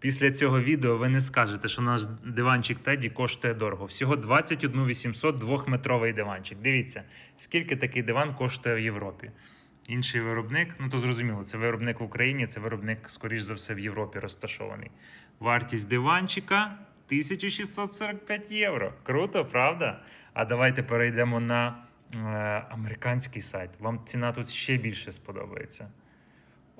Після цього відео ви не скажете, що наш диванчик Теді коштує дорого. Всього 21 800 двохметровий диванчик. Дивіться, скільки такий диван коштує в Європі. Інший виробник, ну то зрозуміло, це виробник в Україні, це виробник, скоріш за все, в Європі розташований. Вартість диванчика 1645 євро. Круто, правда? А давайте перейдемо на е, американський сайт. Вам ціна тут ще більше сподобається.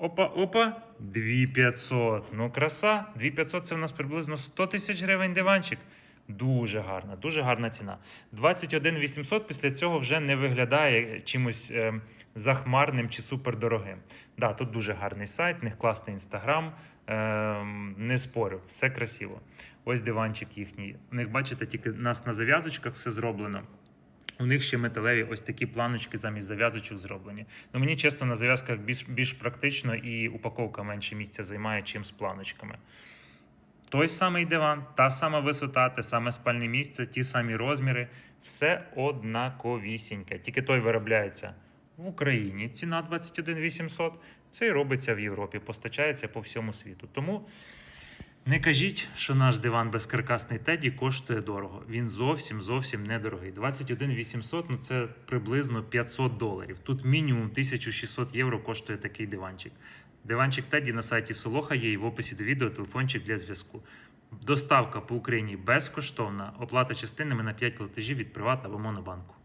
Опа, опа, 2500. Ну, краса. 2500 це в нас приблизно 100 тисяч гривень диванчик. Дуже гарна, дуже гарна ціна. 21 800 після цього вже не виглядає чимось е, захмарним чи супердорогим. Да, тут дуже гарний сайт, в них класний інстаграм. Е, не спорю, все красиво. Ось диванчик їхній. У них, бачите, тільки нас на зав'язочках все зроблено. У них ще металеві ось такі планочки замість зав'язочок зроблені. Ну мені чесно на зав'язках більш, більш практично і упаковка менше місця займає, чим з планочками. Той самий диван, та сама висота, те саме спальне місце, ті самі розміри, все однаковісіньке. Тільки той виробляється в Україні. Ціна 21 800, цей робиться в Європі, постачається по всьому світу. Тому не кажіть, що наш диван безкаркасний Теді коштує дорого. Він зовсім зовсім недорогий. 21 800 ну це приблизно 500 доларів. Тут мінімум 1600 євро коштує такий диванчик. Диванчик Теді на сайті Солоха є і в описі до відео телефончик для зв'язку. Доставка по Україні безкоштовна, оплата частинами на 5 платежів від Приват або Монобанку.